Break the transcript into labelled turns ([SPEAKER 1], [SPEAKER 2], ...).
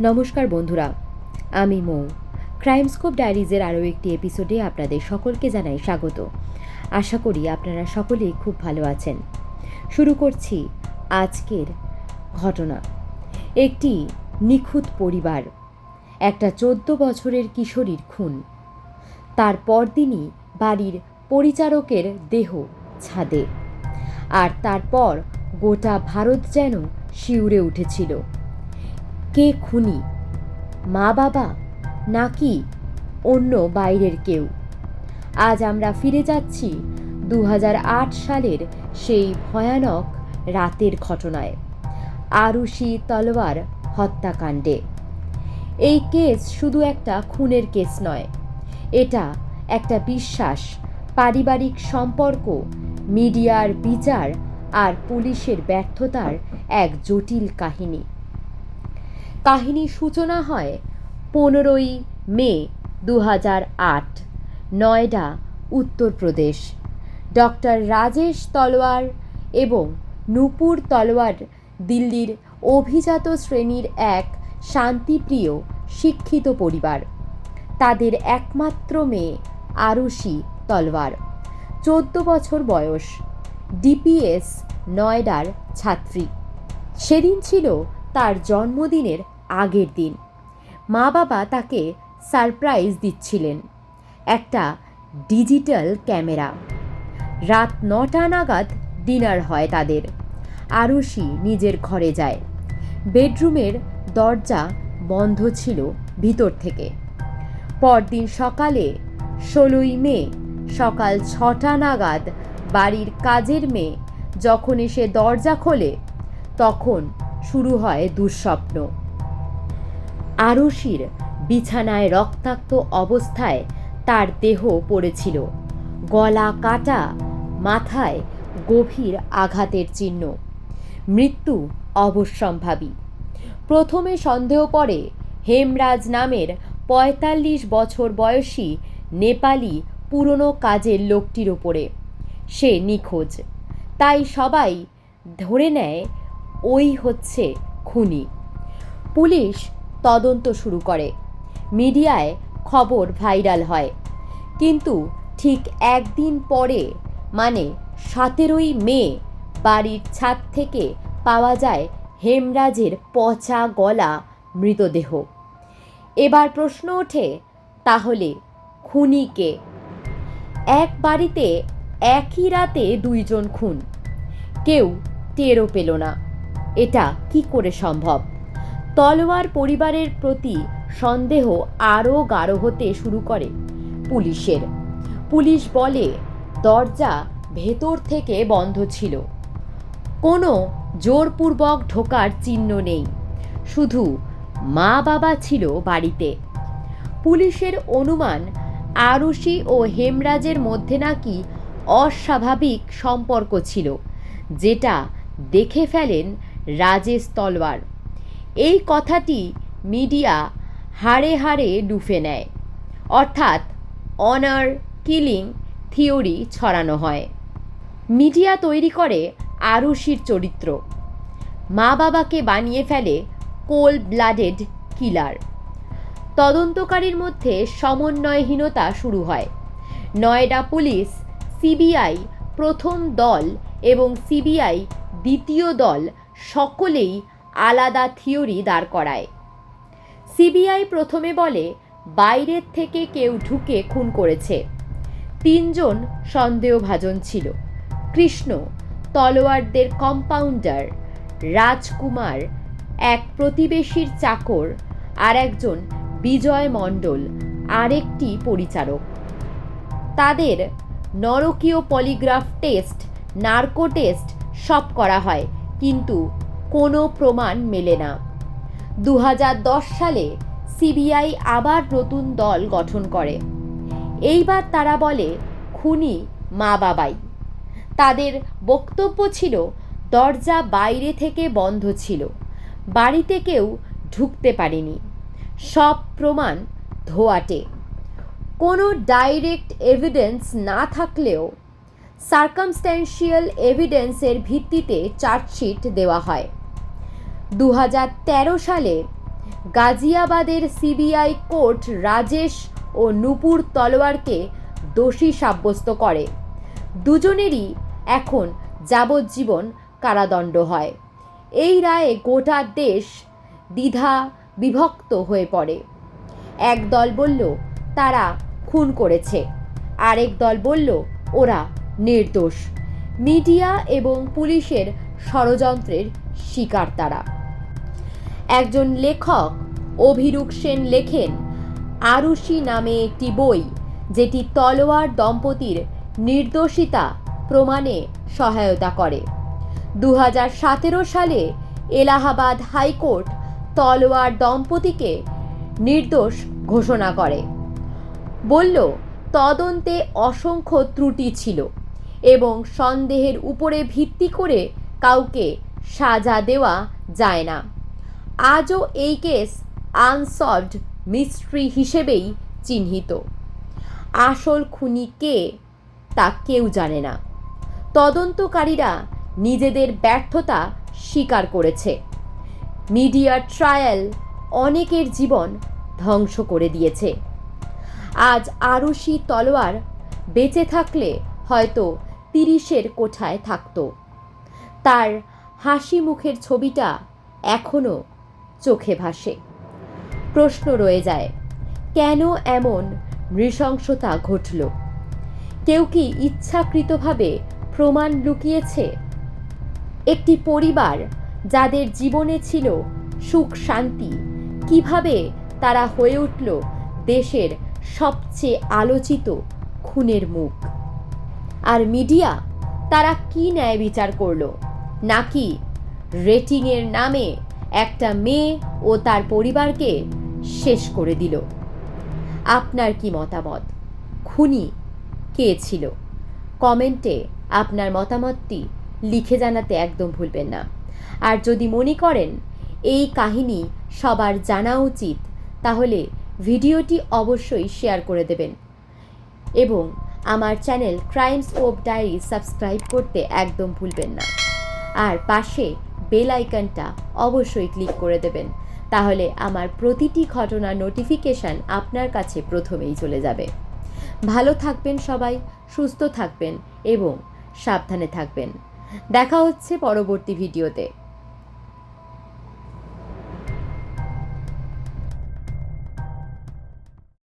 [SPEAKER 1] নমস্কার বন্ধুরা, আমি মৌ। ক্রাইমস্কোপ ডায়েরিজের আরও একটি এপিসোডে আপনাদের সকলকে জানাই স্বাগত। আশা করি আপনারা সকলেই খুব ভালো আছেন। শুরু করছি আজকের ঘটনা। একটি নিখুঁত পরিবার, একটা চোদ্দ বছরের কিশোরীর খুন। তার পরদিনই বাড়ির পরিচারকের দেহ ছাদে, আর তারপর গোটা ভারত যেন শিউরে উঠেছিল। কে খুনি? মা বাবা? নাকি অন্য বাইরের কেউ? আজ আমরা ফিরে যাচ্ছি দু হাজার আট সালের সেই ভয়ানক রাতের ঘটনায়। আরুষি তলোয়ার হত্যাকাণ্ডে। এই কেস শুধু একটা খুনের কেস নয়, এটা একটা বিশ্বাস, পারিবারিক সম্পর্ক, মিডিয়ার বিচার আর পুলিশের ব্যর্থতার এক জটিল কাহিনী। কাহিনীর সূচনা হয় পনেরোই মে দু হাজার আট, নয়ডা, উত্তরপ্রদেশ। ডক্টর রাজেশ তলোয়ার এবং নূপুর তলোয়ার দিল্লির অভিজাত শ্রেণির এক শান্তিপ্রিয়, শিক্ষিত পরিবার। তাদের একমাত্র মেয়ে আরুষি তলওয়ার চোদ্দ বছর বয়স, ডিপিএস নয়ডার ছাত্রী। সেদিন ছিল তার জন্মদিনের আগের দিন। মা বাবা তাকে সারপ্রাইজ দিচ্ছিলেন। একটা ডিজিটাল ক্যামেরা। রাত নটা নাগাদ ডিনার হয় তাদের। আরুষি নিজের ঘরে যায়। বেডরুমের দরজা বন্ধ ছিল ভিতর থেকে। পরদিন সকালে ষোলোই মে, সকাল ছটা নাগাদ বাড়ির কাজের মেয়ে যখন এসে দরজা খোলে, তখন শুরু হয় দুঃস্বপ্ন। আরুষির বিছানায় রক্তাক্ত অবস্থায় তার দেহ পড়েছিল। গলা কাটা, মাথায় গভীর আঘাতের চিহ্ন। মৃত্যু অবশ্যম্ভাবী। প্রথমে সন্দেহ পড়ে হেমরাজ নামের পঁয়তাল্লিশ বছর বয়সী নেপালি পুরনো কাজের লোকটির ওপরে। সে নিখোঁজ। তাই সবাই ধরে নেয় ওই হচ্ছে খুনি। পুলিশ তদন্ত শুরু করে। মিডিয়ায় খবর ভাইরাল হয়। কিন্তু ঠিক একদিন পরে মানে সতেরোই মে, বাড়ির ছাদ থেকে পাওয়া যায় হেমরাজের পচা গলা মৃতদেহ। এবার প্রশ্ন ওঠে, তাহলে খুনি কে? এক বাড়িতে একই রাতে দুইজন খুন। কেউ টেরও পেল না। এটা কি করে সম্ভব? তলোয়ার পরিবারের প্রতি সন্দেহ আরও গাঢ় হতে শুরু করে পুলিশের। পুলিশ বলে, দরজা ভেতর থেকে বন্ধ ছিল। কোনো জোরপূর্বক ঢোকার চিহ্ন নেই। শুধু মা বাবা ছিল বাড়িতে। পুলিশের অনুমান আরুষি ও হেমরাজের মধ্যে নাকি অস্বাভাবিক সম্পর্ক ছিল, যেটা দেখে ফেলেন রাজেশ তলওয়ার এই কথাটি মিডিয়া হাড়ে হাড়ে ডুফে নেয়। অর্থাৎ অনার কিলিং থিওরি ছড়ানো হয়। মিডিয়া তৈরি করে আরুষির চরিত্র। মা বাবাকে বানিয়ে ফেলে কোল ব্লাডেড কিলার তদন্তকারীর মধ্যে সমন্বয়হীনতা শুরু হয়। নয়ডা পুলিশ, সিবিআই প্রথম দল এবং সিবিআই দ্বিতীয় দল সকলেই আলাদা থিওরি দাঁড় করায়। সিবিআই প্রথমে বলে, বাইরের থেকে কেউ ঢুকে খুন করেছে। তিনজন সন্দেহভাজন ছিল। কৃষ্ণ, তলোয়ারদের কম্পাউন্ডার রাজকুমার, এক প্রতিবেশীর চাকর আর একজন বিজয় মণ্ডল, আরেকটি পরিচারক। তাদের নরকীয় পলিগ্রাফ টেস্ট, নার্কো টেস্ট সব করা হয়, কিন্তু কোনো প্রমাণ মেলে না। দু হাজার দশ সালে সিবিআই আবার নতুন দল গঠন করে। এইবার তারা বলে, খুনি মা বাবাই। তাদের বক্তব্য ছিল, দরজা বাইরে থেকে বন্ধ ছিল। বাড়িতে কেউ ঢুকতে পারেনি। সব প্রমাণ ধোয়াটে। কোনো ডাইরেক্ট এভিডেন্স না থাকলেও সার্কামস্ট্যান্সিয়াল এভিডেন্সের ভিত্তিতে চার্জশিট দেওয়া হয়। দু হাজার তেরো সালে গাজিয়াবাদের সিবিআই কোর্ট রাজেশ ও নুপুর তলোয়ারকে দোষী সাব্যস্ত করে। দুজনেরই এখন যাবজ্জীবন কারাদণ্ড হয়। এই রায়ে গোটা দেশ দ্বিধা বিভক্ত হয়ে পড়ে। এক দল বলল, তারা খুন করেছে। আরেক দল বলল, ওরা নির্দোষ। মিডিয়া এবং পুলিশের ষড়যন্ত্রের শিকার তারা। একজন লেখক অভিরূপ সেন লেখেন আরুষি নামে একটি বই, যেটি তলোয়ার দম্পতির নির্দোষিতা প্রমাণে সহায়তা করে। দু হাজার সতেরো সালে এলাহাবাদ হাইকোর্ট তলোয়ার দম্পতিকে নির্দোষ ঘোষণা করে। বলল, তদন্তে অসংখ্য ত্রুটি ছিল এবং সন্দেহের উপরে ভিত্তি করে কাউকে সাজা দেওয়া যায় না। আজও এই কেস আনসলভড মিস্ট্রি হিসেবেই চিহ্নিত। আসল খুনি কে তা কেউ জানে না। তদন্তকারীরা নিজেদের ব্যর্থতা স্বীকার করেছে। মিডিয়ার ট্রায়াল অনেকের জীবন ধ্বংস করে দিয়েছে। আজ আরুষি তলোয়ার বেঁচে থাকলে হয়তো তিরিশের কোঠায় থাকত। তার হাসি মুখের ছবিটা এখনও চোখে ভাসে। প্রশ্ন রয়ে যায়, কেন এমন নৃশংসতা ঘটল? কেউ কি ইচ্ছাকৃতভাবে প্রমাণ লুকিয়েছে? একটি পরিবার যাদের জীবনে ছিল সুখ শান্তি, কীভাবে তারা হয়ে উঠল দেশের সবচেয়ে আলোচিত খুনের মুখ? আর মিডিয়া, তারা কি ন্যায় বিচার করল? নাকি রেটিংয়ের নামে একটা মেয়ে ও তার পরিবারকে শেষ করে দিল। আপনার কি মতামত? খুনি কে ছিল? কমেন্টে আপনার মতামতটি লিখে জানাতে একদম ভুলবেন না। আর যদি মনে করেন এই কাহিনী সবার জানা উচিত, তাহলে ভিডিওটি অবশ্যই শেয়ার করে দেবেন। এবং আমার channel crime scope diary subscribe করতে একদম ভুলবেন না। আর পাশে বেল আইকনটা অবশ্যই ক্লিক করে দেবেন। তাহলে আমার প্রতিটি ঘটনার নোটিফিকেশান আপনার কাছে প্রথমেই চলে যাবে। ভালো থাকবেন সবাই, সুস্থ থাকবেন এবং সাবধানে থাকবেন। দেখা হচ্ছে পরবর্তী ভিডিওতে।